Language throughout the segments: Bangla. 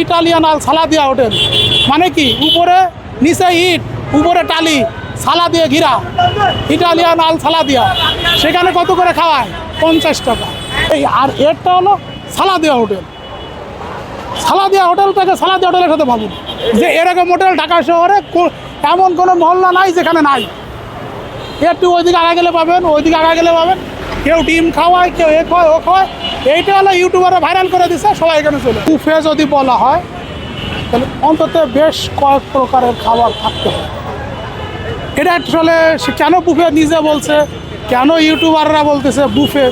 ইটালিয়ান আল সালাদিয়া হোটেল। মানে কি? উপরে, নিচে ইট, উপরে টালি, সালা দিয়ে ঘিরা। ইটালিয়ান আল সালাদিয়া। সেখানে কত করে খাওয়ায়? পঞ্চাশ টাকা। এই, আর এরটা হলো সালা সালাদিয়া হোটেল। সালা সালাদিয়া হোটেলটাকে সালাদিয়া হোটেলের সাথে ভাবুন। যে এরকম হোটেল ঢাকা শহরে এমন কোনো মহল্লা নাই যেখানে নাই। একটু ওইদিকে আগা গেলে পাবেন, ওইদিকে আগা গেলে পাবেন। কেউ ডিম খাওয়ায়, কেউ এ খাওয়ায়, ও খাওয়ায়। এইটা হলো ইউটিউবারে ভাইরাল করে দিচ্ছে সবাই এখানে চলে বুফে যদি বলা হয়, তাহলে অন্তত বেশ কয়েক প্রকারের খাবার থাকতে হয় এটা আসলে কেন বুফে নিজে বলছে, কেন ইউটিউবাররা বলতেছে বুফে?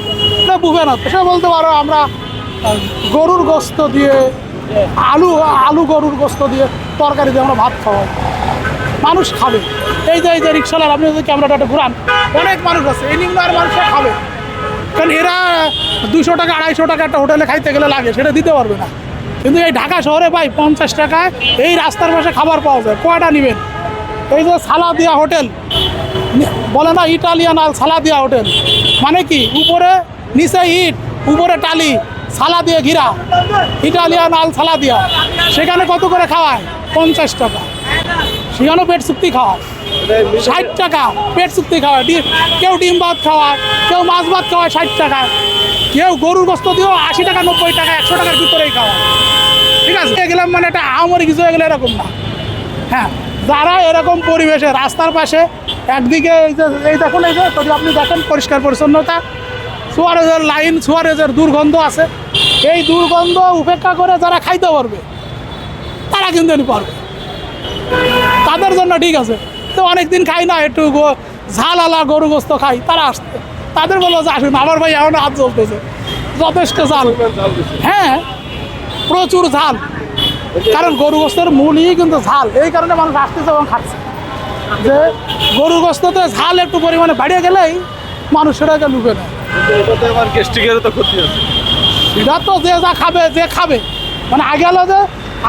না বুফে না, সে বলতে পারো আমরা গরুর গোস্ত দিয়ে, আলু আলু গরুর গোস্ত দিয়ে তরকারি দিয়ে আমরা ভাত খাওয়াই। মানুষ খাবে। এই যে এই যে রিক্সালার আপনি যদি ক্যামেরাটা ঘুরান, অনেক মানুষ আছে, এই নিম্নার মানুষরা খাবে। কারণ এরা দুশো টাকা, আড়াইশো টাকা একটা হোটেলে খাইতে গেলে লাগে, সেটা দিতে পারবে না। কিন্তু এই ঢাকা শহরে ভাই পঞ্চাশ টাকায় এই রাস্তার পাশে খাবার পাওয়া যায়, কয়টা নেবেন? এই যে সালাদিয়া হোটেল, বলে না ইটালিয়ান আল সালাদিয়া হোটেল মানে কি? উপরে, নিচে ইট, উপরে টালি, সালা দিয়ে ঘিরা, ইটালিয়ান আল সালাদিয়া। সেখানে কত করে খাওয়ায়? পঞ্চাশ টাকা। সেখানেও পেট চুক্তি খাওয়ায়। ষাট টাকা, পেট চুক্তি খাওয়ায়। ডি- কেউ ডিম ভাত খাওয়ায়, কেউ মাছ ভাত খাওয়ায় ষাট টাকা। কেউ গরুর গোস্ত দিয়েও আশি টাকা, নব্বই টাকা, একশো টাকার ভিতরেই খাওয়ায়। ঠিক আছে? গেলাম মানে একটা আমরি কিছু হয়ে গেলে এরকম না। হ্যাঁ যারা এরকম পরিবেশে, রাস্তার পাশে, একদিকে এই যে এই দেখুন, এই যে, যদি আপনি দেখেন পরিষ্কার পরিচ্ছন্নতা, সুয়ারেজের লাইন, সুয়ারেজের দুর্গন্ধ আছে। এই দুর্গন্ধ উপেক্ষা করে যারা খাইতে পারবে, তারা কিন্তু পারবে। তাদের জন্য ঠিক আছে। তো অনেকদিন খাই না, একটু ঝাল আলা গরু গোস্ত খাই, তারা আসতে তাদের বলল, যে আসুন। আমার ভাই এমন হাত চলতেছে যথেষ্ট ঝাল। হ্যাঁ প্রচুর ঝাল। কারণ গরু গোস্তের মূলই কিন্তু ঝাল। এই কারণে মানুষ আসতেছে এবং খাচ্ছে। যে গরু গোস্ততে ঝাল একটু পরিমাণে বাড়িয়ে গেলেই মানুষ সেটাকে লুকে নেয়। তো যে যা খাবে, যে খাবে। মানে আগে হলো যে,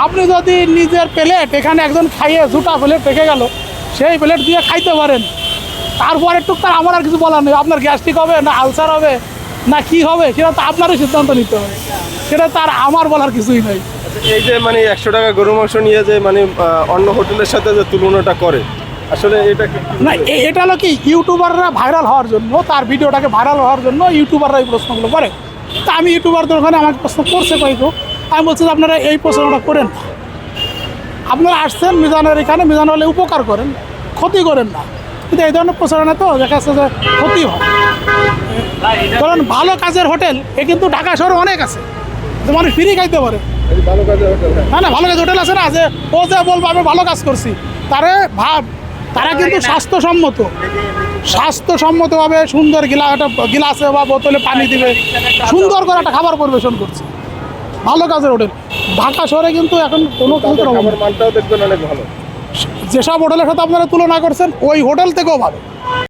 আপনি যদি নিজের প্লেট, এখানে একজন খাইয়ে দুটা প্লেট রেখে গেল সেই প্লেট দিয়ে খাইতে পারেন। তারপর তার আমার আর কিছু বলার নেই। আপনার গ্যাস্ট্রিক হবে না আলসার হবে না কি হবে সেটা তো আপনারই সিদ্ধান্ত নিতে হবে। সেটা তার আমার বলার কিছুই নেই। আচ্ছা, এই যে মানে একশো টাকা গরু মাংস নিয়ে যে মানে অন্য হোটেলের সাথে যে তুলনাটা করে আসলে এটা না এটা হলো কি ইউটিউবাররা ভাইরাল হওয়ার জন্য তার ভিডিওটাকে ভাইরাল হওয়ার জন্য ইউটিউবাররা এই প্রশ্নগুলো করে। তা আমি ইউটিউবারদের ওখানে আমাকে প্রশ্ন করছে কয়েক আমি বলছি যে আপনারা এই প্রশ্নটা করেন। আপনারা আসছেন মিজানের এখানে, মিজান হলে উপকার করেন, ক্ষতি করেন না। কিন্তু এই ধরনের প্রচারণা তো দেখা যাচ্ছে যে ক্ষতি হয়। কারণ ভালো কাজের হোটেল, এ কিন্তু ঢাকা শহরে অনেক আছে। যে মানুষ ফ্রি খাইতে পারে। হ্যাঁ না না, ভালো কাজ হোটেল আছে না, যে ও যে বলব, আমি ভালো কাজ করছি, তারে ভাব, তারা কিন্তু স্বাস্থ্যসম্মত। স্বাস্থ্যসম্মতভাবে সুন্দর গিলা একটা, গিলাসে বা বোতলে পানি দিবে, সুন্দর করে একটা খাবার পরিবেশন করছে। ভালো কাজের হোটেল। ঢাকা শহরে কিন্তু এখন কোনো। মানটাও দেখবেন অনেক ভালো যেসব হোটেলের সাথে আপনারা তুলনা করছেন ওই হোটেল থেকেও ভালো